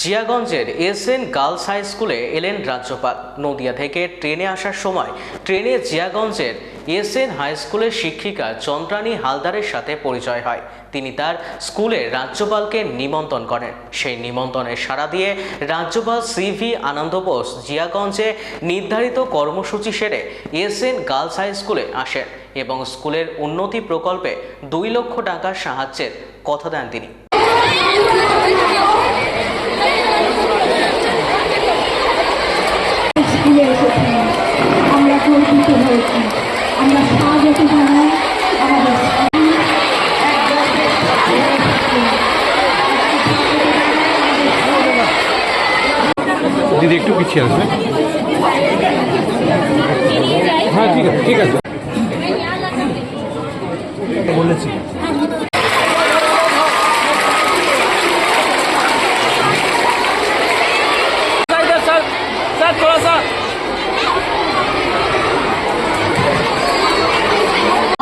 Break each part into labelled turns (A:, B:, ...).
A: জিয়াগঞ্জের SN girls high স্কুলে এলেন রাজ্যপাল। নদিয়া থেকে ট্রেনে আসার সময় ট্রেনে জিয়াগঞ্জের এসএন হাই স্কুলের শিক্ষিকা চন্দ্রানী হালদারের সাথে পরিচয় হয়। তিনি তার স্কুলে রাজ্যপালকে নিমন্ত্রণ করেন। সেই নিমন্ত্রণে সাড়া দিয়ে রাজ্যপাল সিভি আনন্দ বোস জিয়াগঞ্জে নির্ধারিত কর্মসূচি সেরে এসএন গার্লস হাই স্কুলে আসেন এবং স্কুলের উন্নতি প্রকল্পে দুই লক্ষ টাকার সাহায্যের কথা দেন তিনি।
B: দিদি একটু পিছিয়ে আসবে। হ্যাঁ ঠিক আছে ঠিক আছে। বলেছি।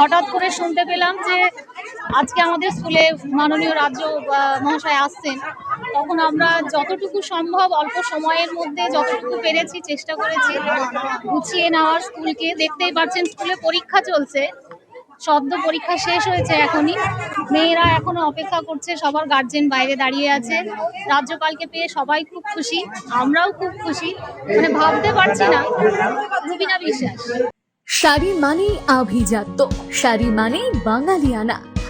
C: হঠাৎ করে শুনতে পেলাম যে আজকে আমাদের স্কুলে মাননীয় রাজ্য মহাশয় আসছেন, তখন আমরা যতটুকু সম্ভব অল্প সময়ের মধ্যে যতটুকু পেরেছি চেষ্টা করেছি, গুছিয়ে নেওয়ার স্কুলকে। দেখতেই পাচ্ছেন, স্কুলে পরীক্ষা চলছে, সদ্য পরীক্ষা শেষ হয়েছে এখনই। মেয়েরা এখনও অপেক্ষা করছে, সবার গার্জেন বাইরে দাঁড়িয়ে আছে। রাজ্যপালকে পেয়ে সবাই খুব খুশি, আমরাও খুব খুশি। মানে ভাবতে পারছি না, রুবিনা বিশ্বাস।
D: শাড়ি মানেই আভিজাত্য, শাড়ি মানেই বাঙালিয়ানা।